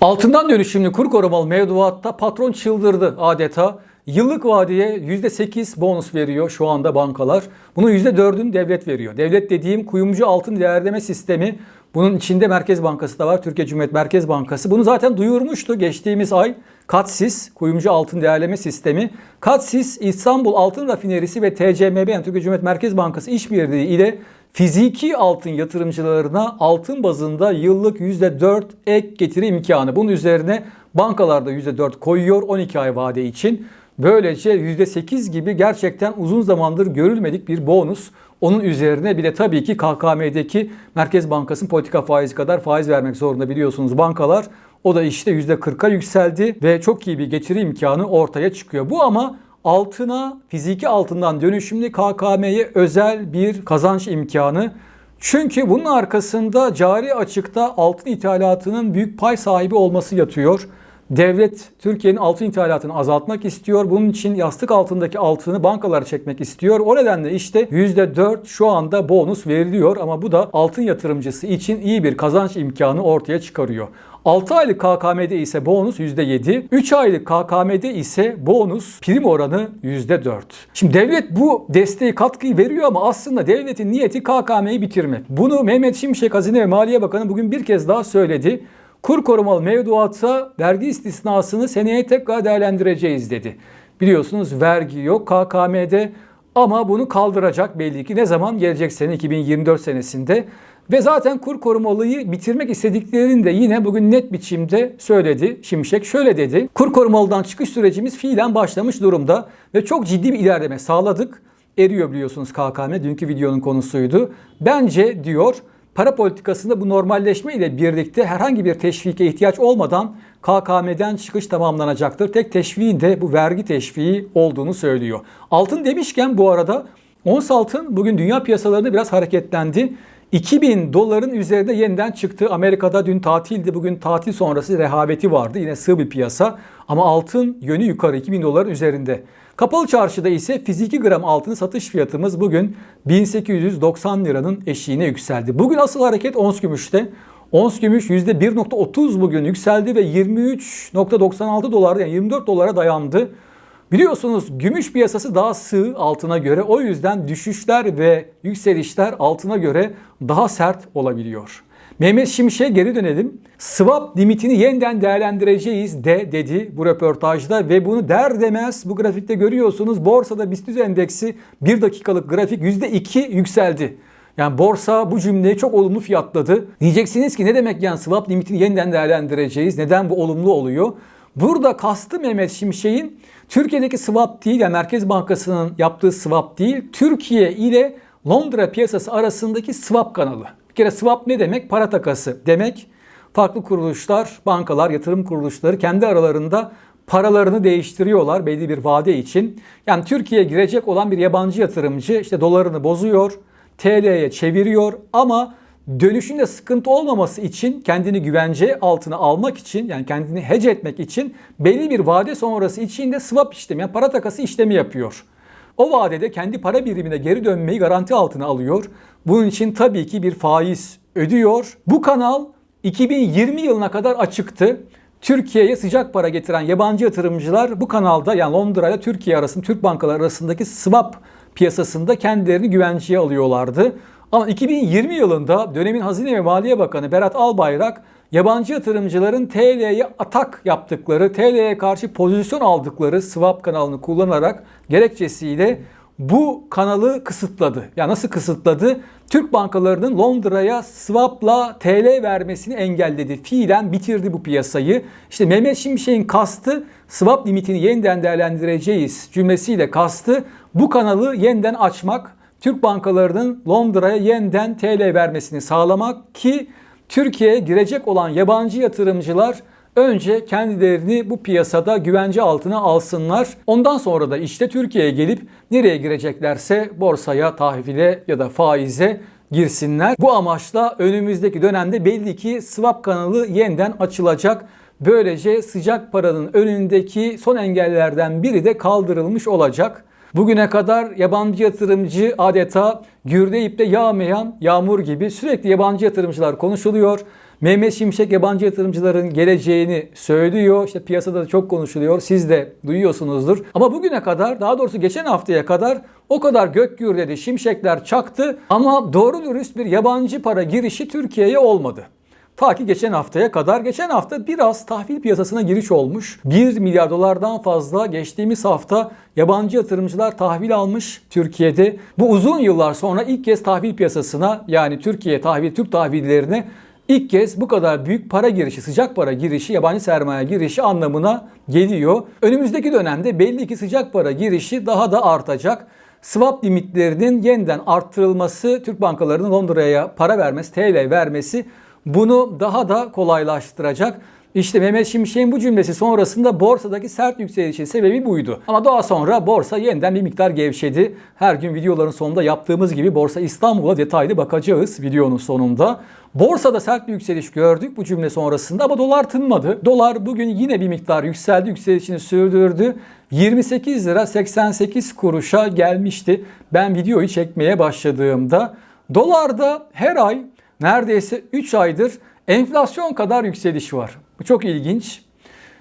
Altından dönüşümlü kur korumalı mevduatta patron çıldırdı adeta. Yıllık vadeye %8 bonus veriyor şu anda bankalar. Bunun %4'ünü devlet veriyor. Devlet dediğim kuyumcu altın değerleme sistemi. Bunun içinde Merkez Bankası da var. Türkiye Cumhuriyet Merkez Bankası. Bunu zaten duyurmuştu geçtiğimiz ay. Katsis, kuyumcu altın değerleme sistemi. Katsis, İstanbul Altın Rafinerisi ve TCMB yani Türkiye Cumhuriyet Merkez Bankası işbirliği ile fiziki altın yatırımcılarına altın bazında yıllık %4 ek getiri imkanı. Bunun üzerine bankalarda %4 koyuyor 12 ay vade için. Böylece %8 gibi gerçekten uzun zamandır görülmedik bir bonus. Onun üzerine bir de tabii ki KKM'deki Merkez Bankası'nın politika faizi kadar faiz vermek zorunda biliyorsunuz bankalar. O da işte %40'a yükseldi ve çok iyi bir getiri imkanı ortaya çıkıyor. Bu ama altına fiziki altından dönüşümlü KKM'ye özel bir kazanç imkanı. Çünkü bunun arkasında cari açıkta altın ithalatının büyük pay sahibi olması yatıyor. Devlet Türkiye'nin altın ithalatını azaltmak istiyor. Bunun için yastık altındaki altını bankalara çekmek istiyor. O nedenle işte %4 şu anda bonus veriliyor ama bu da altın yatırımcısı için iyi bir kazanç imkanı ortaya çıkarıyor. 6 aylık KKM'de ise bonus %7, 3 aylık KKM'de ise bonus prim oranı %4. Şimdi devlet bu desteği katkıyı veriyor ama aslında devletin niyeti KKM'yi bitirmek. Bunu Mehmet Şimşek Hazine ve Maliye Bakanı bugün bir kez daha söyledi. Kur korumalı mevduatta vergi istisnasını seneye tekrar değerlendireceğiz dedi. Biliyorsunuz vergi yok KKM'de ama bunu kaldıracak belli ki ne zaman gelecek sene 2024 senesinde. Ve zaten kur korumalıyı bitirmek istediklerini de yine bugün net biçimde söyledi. Şimşek şöyle dedi. Kur korumalıdan çıkış sürecimiz fiilen başlamış durumda ve çok ciddi bir ilerleme sağladık. Eriyor biliyorsunuz KKM dünkü videonun konusuydu. Bence diyor para politikasında bu normalleşme ile birlikte herhangi bir teşvike ihtiyaç olmadan KKM'den çıkış tamamlanacaktır. Tek teşviğin de bu vergi teşviği olduğunu söylüyor. Altın demişken bu arada ons altın bugün dünya piyasalarında biraz hareketlendi. 2000 doların üzerinde yeniden çıktı. Amerika'da dün tatildi. Bugün tatil sonrası rehaveti vardı. Yine sığ bir piyasa. Ama altın yönü yukarı 2000 doların üzerinde. Kapalı çarşıda ise fiziki gram altın satış fiyatımız bugün 1890 liranın eşiğine yükseldi. Bugün asıl hareket ons gümüşte. Ons gümüş %1.30 bugün yükseldi ve 23.96 dolarda yani 24 dolara dayandı. Biliyorsunuz gümüş piyasası daha sığ altına göre o yüzden düşüşler ve yükselişler altına göre daha sert olabiliyor. Mehmet Şimşek'e geri dönelim. Swap limitini yeniden değerlendireceğiz de dedi bu röportajda ve bunu der demez bu grafikte görüyorsunuz borsada BIST endeksi 1 dakikalık grafik %2 yükseldi. Yani borsa bu cümleyi çok olumlu fiyatladı. Diyeceksiniz ki ne demek yani swap limitini yeniden değerlendireceğiz? Neden bu olumlu oluyor? Burada kastı Mehmet Şimşek'in Türkiye'deki swap değil, yani Merkez Bankası'nın yaptığı swap değil, Türkiye ile Londra piyasası arasındaki swap kanalı. Bir kere swap ne demek? Para takası demek. Farklı kuruluşlar, bankalar, yatırım kuruluşları kendi aralarında paralarını değiştiriyorlar belli bir vade için. Yani Türkiye'ye girecek olan bir yabancı yatırımcı işte dolarını bozuyor, TL'ye çeviriyor ama dönüşünde sıkıntı olmaması için kendini güvence altına almak için yani kendini hedge etmek için belli bir vade sonrası içinde swap işlemi yani para takası işlemi yapıyor. O vadede kendi para birimine geri dönmeyi garanti altına alıyor. Bunun için tabii ki bir faiz ödüyor. Bu kanal 2020 yılına kadar açıktı. Türkiye'ye sıcak para getiren yabancı yatırımcılar bu kanalda yani Londra ile Türkiye arasında Türk bankaları arasındaki swap piyasasında kendilerini güvenceye alıyorlardı. Ama 2020 yılında dönemin Hazine ve Maliye Bakanı Berat Albayrak yabancı yatırımcıların TL'ye atak yaptıkları, TL'ye karşı pozisyon aldıkları swap kanalını kullanarak gerekçesiyle bu kanalı kısıtladı. Ya nasıl kısıtladı? Türk bankalarının Londra'ya swapla TL vermesini engelledi. Fiilen bitirdi bu piyasayı. İşte Mehmet Şimşek'in kastı swap limitini yeniden değerlendireceğiz cümlesiyle kastı bu kanalı yeniden açmak. Türk bankalarının Londra'ya yeniden TL vermesini sağlamak ki Türkiye'ye girecek olan yabancı yatırımcılar önce kendilerini bu piyasada güvence altına alsınlar. Ondan sonra da işte Türkiye'ye gelip nereye gireceklerse borsaya, tahvile ya da faize girsinler. Bu amaçla önümüzdeki dönemde belli ki swap kanalı yeniden açılacak. Böylece sıcak paranın önündeki son engellerden biri de kaldırılmış olacak. Bugüne kadar yabancı yatırımcı adeta gürdeyip de yağmayan yağmur gibi sürekli yabancı yatırımcılar konuşuluyor. Mehmet Şimşek yabancı yatırımcıların geleceğini söylüyor. İşte piyasada da çok konuşuluyor. Siz de duyuyorsunuzdur. Ama bugüne kadar daha doğrusu geçen haftaya kadar o kadar gök gürledi, şimşekler çaktı ama doğru dürüst bir yabancı para girişi Türkiye'ye olmadı. Ta ki geçen haftaya kadar. Geçen hafta biraz tahvil piyasasına giriş olmuş. 1 milyar dolardan fazla geçtiğimiz hafta yabancı yatırımcılar tahvil almış Türkiye'de. Bu uzun yıllar sonra ilk kez tahvil piyasasına yani Türkiye tahvil, Türk tahvillerine ilk kez bu kadar büyük para girişi, sıcak para girişi, yabancı sermaye girişi anlamına geliyor. Önümüzdeki dönemde belli ki sıcak para girişi daha da artacak. Swap limitlerinin yeniden arttırılması, Türk bankalarının Londra'ya para vermesi, TL vermesi bunu daha da kolaylaştıracak. İşte Mehmet Şimşek'in bu cümlesi sonrasında borsadaki sert yükselişin sebebi buydu. Ama daha sonra borsa yeniden bir miktar gevşedi. Her gün videoların sonunda yaptığımız gibi Borsa İstanbul'a detaylı bakacağız videonun sonunda. Borsada sert bir yükseliş gördük bu cümle sonrasında ama dolar tınmadı. Dolar bugün yine bir miktar yükseldi, yükselişini sürdürdü. 28 lira 88 kuruşa gelmişti. Ben videoyu çekmeye başladığımda dolarda her ay neredeyse 3 aydır enflasyon kadar yükseliş var. Bu çok ilginç.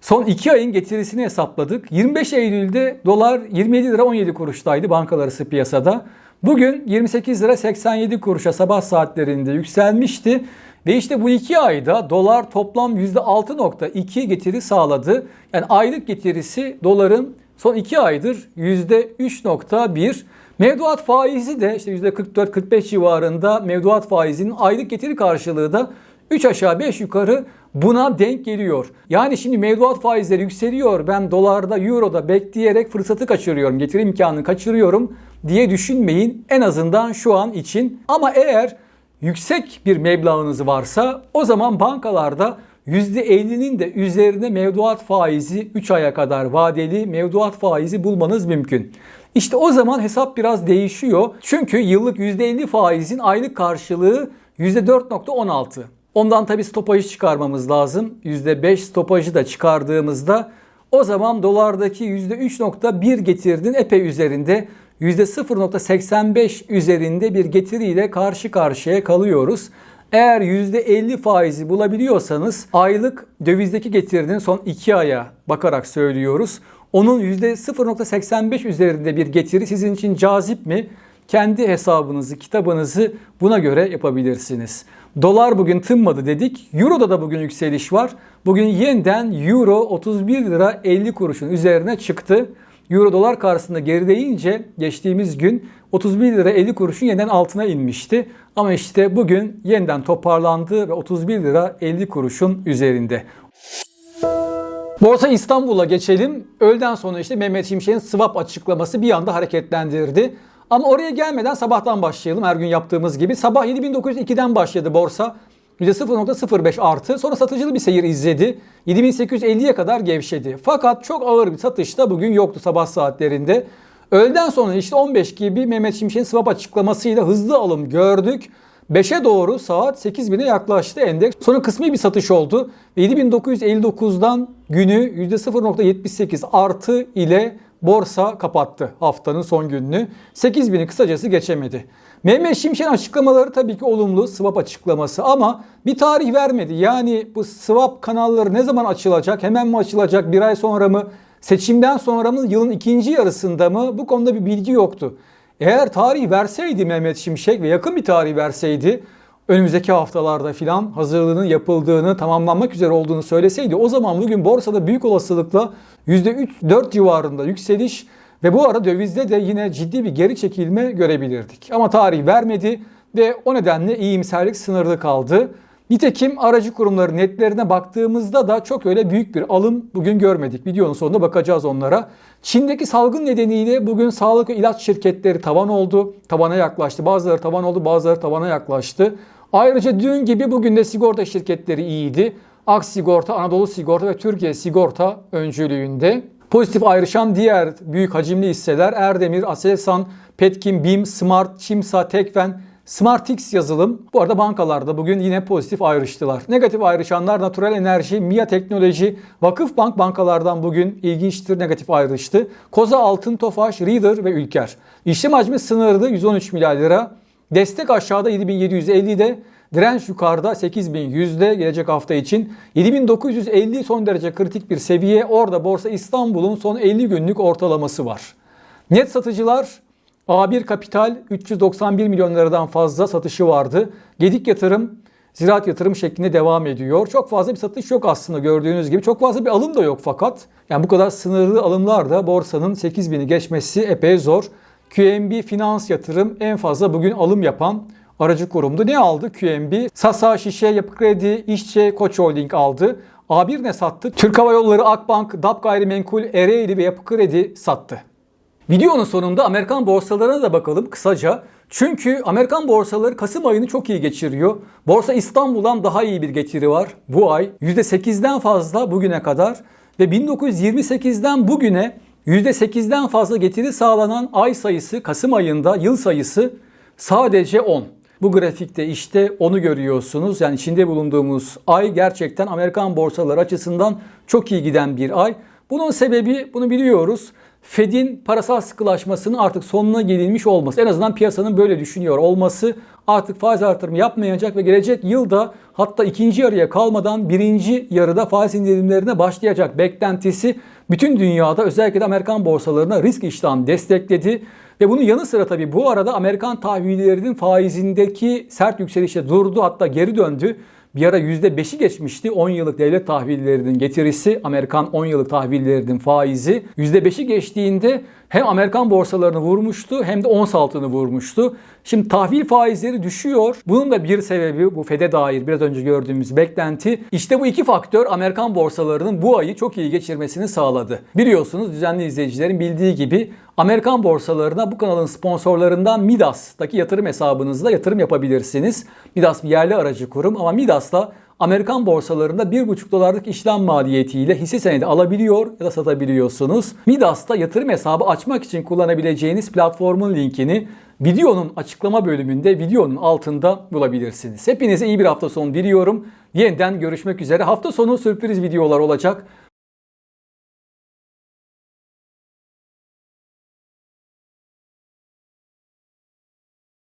Son 2 ayın getirisini hesapladık. 25 Eylül'de dolar 27 lira 17 kuruştaydı bankalar piyasada. Bugün 28 lira 87 kuruşa sabah saatlerinde yükselmişti. Ve işte bu iki ayda dolar toplam %6.2 getiri sağladı. Yani aylık getirisi doların son iki aydır %3.1. Mevduat faizi de işte %44-45 civarında mevduat faizinin aylık getiri karşılığı da 3 aşağı 5 yukarı buna denk geliyor. Yani şimdi mevduat faizleri yükseliyor. Ben dolarda, euroda bekleyerek fırsatı kaçırıyorum, getiri imkanını kaçırıyorum diye düşünmeyin en azından şu an için. Ama eğer yüksek bir meblağınız varsa o zaman bankalarda %50'nin de üzerine mevduat faizi 3 aya kadar vadeli mevduat faizi bulmanız mümkün. İşte o zaman hesap biraz değişiyor. Çünkü yıllık %50 faizin aylık karşılığı %4.16. Ondan tabi stopajı çıkarmamız lazım. %5 stopajı da çıkardığımızda o zaman dolardaki %3.1 getirinin epey üzerinde %0.85 üzerinde bir getiriyle karşı karşıya kalıyoruz. Eğer %50 faizi bulabiliyorsanız aylık dövizdeki getirinin son 2 aya bakarak söylüyoruz. Onun %0.85 üzerinde bir getiri sizin için cazip mi? Kendi hesabınızı, kitabınızı buna göre yapabilirsiniz. Dolar bugün tınmadı dedik. Euro'da da bugün yükseliş var. Bugün yeniden Euro 31 lira 50 kuruşun üzerine çıktı. Euro dolar karşısında gerideyince geçtiğimiz gün 31 lira 50 kuruşun yeniden altına inmişti. Ama işte bugün yeniden toparlandı ve 31 lira 50 kuruşun üzerinde. Borsa İstanbul'a geçelim. Öğleden sonra işte Mehmet Şimşek'in swap açıklaması bir anda hareketlendirdi. Ama oraya gelmeden sabahtan başlayalım her gün yaptığımız gibi. Sabah 7902'den başladı borsa. %0.05 artı. Sonra satıcılı bir seyir izledi. 7850'ye kadar gevşedi. Fakat çok ağır bir satış da bugün yoktu sabah saatlerinde. Öğleden sonra işte 15 gibi Mehmet Şimşek'in swap açıklamasıyla hızlı alım gördük. 5'e doğru saat 8000'e yaklaştı endeks. Sonra kısmi bir satış oldu. 7959'dan günü %0.78 artı ile borsa kapattı haftanın son gününü. 8000'i kısacası geçemedi. Mehmet Şimşek'in açıklamaları tabii ki olumlu swap açıklaması ama bir tarih vermedi. Yani bu swap kanalları ne zaman açılacak? Hemen mi açılacak? Bir ay sonra mı? Seçimden sonra mı? Yılın ikinci yarısında mı? Bu konuda bir bilgi yoktu. Eğer tarih verseydi Mehmet Şimşek ve yakın bir tarih verseydi önümüzdeki haftalarda filan hazırlığının yapıldığını, tamamlanmak üzere olduğunu söyleseydi o zaman bugün borsada büyük olasılıkla %3-4 civarında yükseliş ve bu ara dövizde de yine ciddi bir geri çekilme görebilirdik. Ama tarih vermedi ve o nedenle iyimserlik sınırlı kaldı. Nitekim aracı kurumların netlerine baktığımızda da çok öyle büyük bir alım bugün görmedik. Videonun sonunda bakacağız onlara. Çin'deki salgın nedeniyle bugün sağlık ve ilaç şirketleri tavan oldu. Tavana yaklaştı. Bazıları tavan oldu, bazıları tavana yaklaştı. Ayrıca dün gibi bugün de sigorta şirketleri iyiydi. Ak Sigorta, Anadolu Sigorta ve Türkiye Sigorta öncülüğünde. Pozitif ayrışan diğer büyük hacimli hisseler Erdemir, Aselsan, Petkim, BİM, Smart, Çimsa, Tekfen, Smartix yazılım. Bu arada bankalarda bugün yine pozitif ayrıştılar. Negatif ayrışanlar Natural Enerji, MIA Teknoloji, Vakıfbank bankalardan bugün ilginçtir negatif ayrıştı. Koza Altın, Tofaş, Reader ve Ülker. İşlem hacmi sınırlı 113 milyar lira. Destek aşağıda 7750'de Direnç yukarıda 8100'de gelecek hafta için 7950 son derece kritik bir seviye. Orada Borsa İstanbul'un son 50 günlük ortalaması var. Net satıcılar A1 Kapital 391 milyon liradan fazla satışı vardı. Gedik Yatırım ziraat yatırım şeklinde devam ediyor. Çok fazla bir satış yok aslında gördüğünüz gibi. Çok fazla bir alım da yok fakat. Yani bu kadar sınırlı alımlar da borsanın 8000'i geçmesi epey zor. QNB Finans Yatırım en fazla bugün alım yapan aracı kurumdu. Ne aldı QNB? Sasa, Şişe, Yapı Kredi, İşçe, Koç Holding aldı. A1 ne sattı? Türk Hava Yolları, Akbank, DAP Gayrimenkul, Ereğli ve Yapı Kredi sattı. Videonun sonunda Amerikan borsalarına da bakalım kısaca. Çünkü Amerikan borsaları Kasım ayını çok iyi geçiriyor. Borsa İstanbul'dan daha iyi bir getiri var bu ay. %8'den fazla bugüne kadar ve 1928'den bugüne %8'den fazla getiri sağlanan ay sayısı Kasım ayında yıl sayısı sadece 10. Bu grafikte işte onu görüyorsunuz. Yani içinde bulunduğumuz ay gerçekten Amerikan borsaları açısından çok iyi giden bir ay. Bunun sebebi bunu biliyoruz. Fed'in parasal sıkılaşmasının artık sonuna gelinmiş olması. En azından piyasanın böyle düşünüyor olması artık faiz artırımı yapmayacak ve gelecek yılda hatta ikinci yarıya kalmadan birinci yarıda faiz indirimlerine başlayacak beklentisi bütün dünyada özellikle de Amerikan borsalarına risk iştahını destekledi. Ve bunun yanı sıra tabii bu arada Amerikan tahvillerinin faizindeki sert yükselişe durdu hatta geri döndü. Bir ara %5'i geçmişti 10 yıllık devlet tahvillerinin getirisi, Amerikan 10 yıllık tahvillerinin faizi. %5'i geçtiğinde hem Amerikan borsalarını vurmuştu hem de ons altını vurmuştu. Şimdi tahvil faizleri düşüyor. Bunun da bir sebebi bu FED'e dair biraz önce gördüğümüz beklenti. İşte bu iki faktör Amerikan borsalarının bu ayı çok iyi geçirmesini sağladı. Biliyorsunuz düzenli izleyicilerin bildiği gibi Amerikan borsalarına bu kanalın sponsorlarından Midas'taki yatırım hesabınızla yatırım yapabilirsiniz. Midas bir yerli aracı kurum ama Midas'ta Amerikan borsalarında 1,5 dolarlık işlem maliyetiyle hisse senedi alabiliyor ya da satabiliyorsunuz. Midas'ta yatırım hesabı açmak için kullanabileceğiniz platformun linkini videonun açıklama bölümünde videonun altında bulabilirsiniz. Hepinize iyi bir hafta sonu diliyorum. Yeniden görüşmek üzere. Hafta sonu sürpriz videolar olacak.